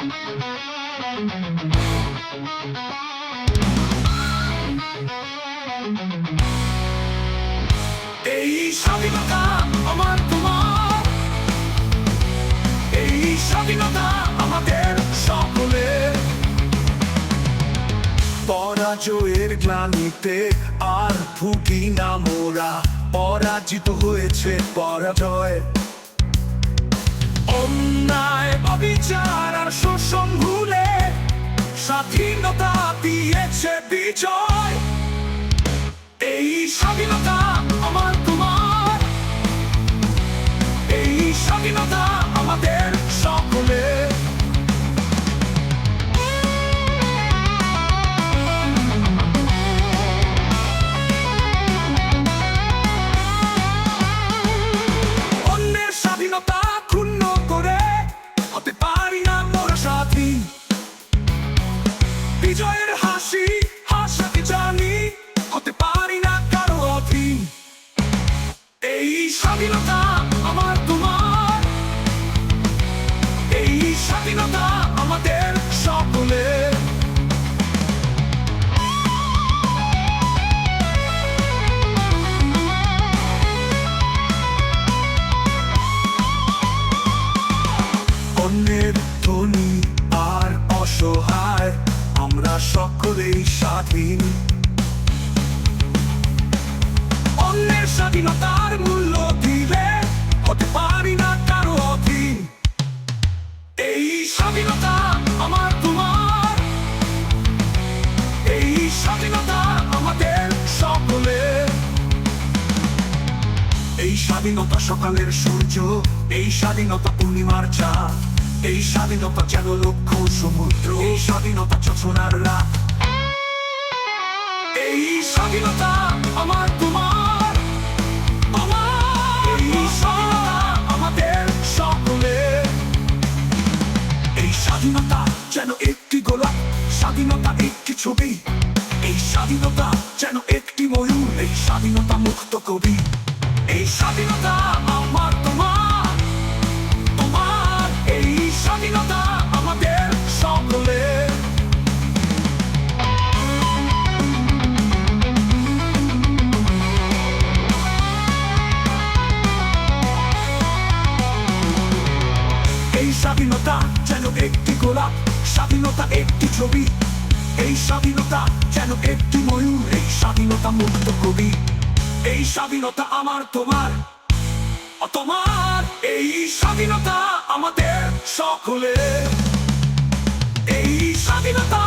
এই স্বাধীনতা এই স্বাধীনতা আমাদের পরাজয়ের গ্লানিতে আর ভুগি না মোরা। পরাজিত হয়েছে পরাজয়। অন্যায় অবিচার আর শোষণ ভুলে স্বাধীনতা দিয়েছে বিজয়। এই স্বাধীনতা হাসি হাসাতে জানি? হতে পারি না কারও অধীন। এই স্বাধীনতা আমার তোমার। এই স্বাধীনতা স্বাধীনতার মূল্য দিলে হতে পারি না কারও অধীন। এই স্বাধীনতা আমার তোমার। এই স্বাধীনতা আমাদের সকলের এই স্বাধীনতা সকালের সূর্য, এই স্বাধীনতা পূর্ণিমার চাঁদ, এই স্বাধীনতা যেন লক্ষ্য সমুদ্র, এই স্বাধীনতা চছনার রাত। এই স্বাধীনতা আমার স্বাধীনতা একটি ছবি। এই স্বাধীনতা যেন একটি ময়ূর, এই স্বাধীনতা মুক্ত কবি। এই স্বাধীনতা আমার তোমার তোমার এই স্বাধীনতা আমাদের এই স্বাধীনতা যেন একটি গোলাপ, স্বাধীনতা একটি ছবি। এই স্বাধীনতা যেন একটি ময়ূর, এই স্বাধীনতা মুক্ত কবি, এই স্বাধীনতা আমার তোমার তোমার, এই স্বাধীনতা আমাদের সকলে এই স্বাধীনতা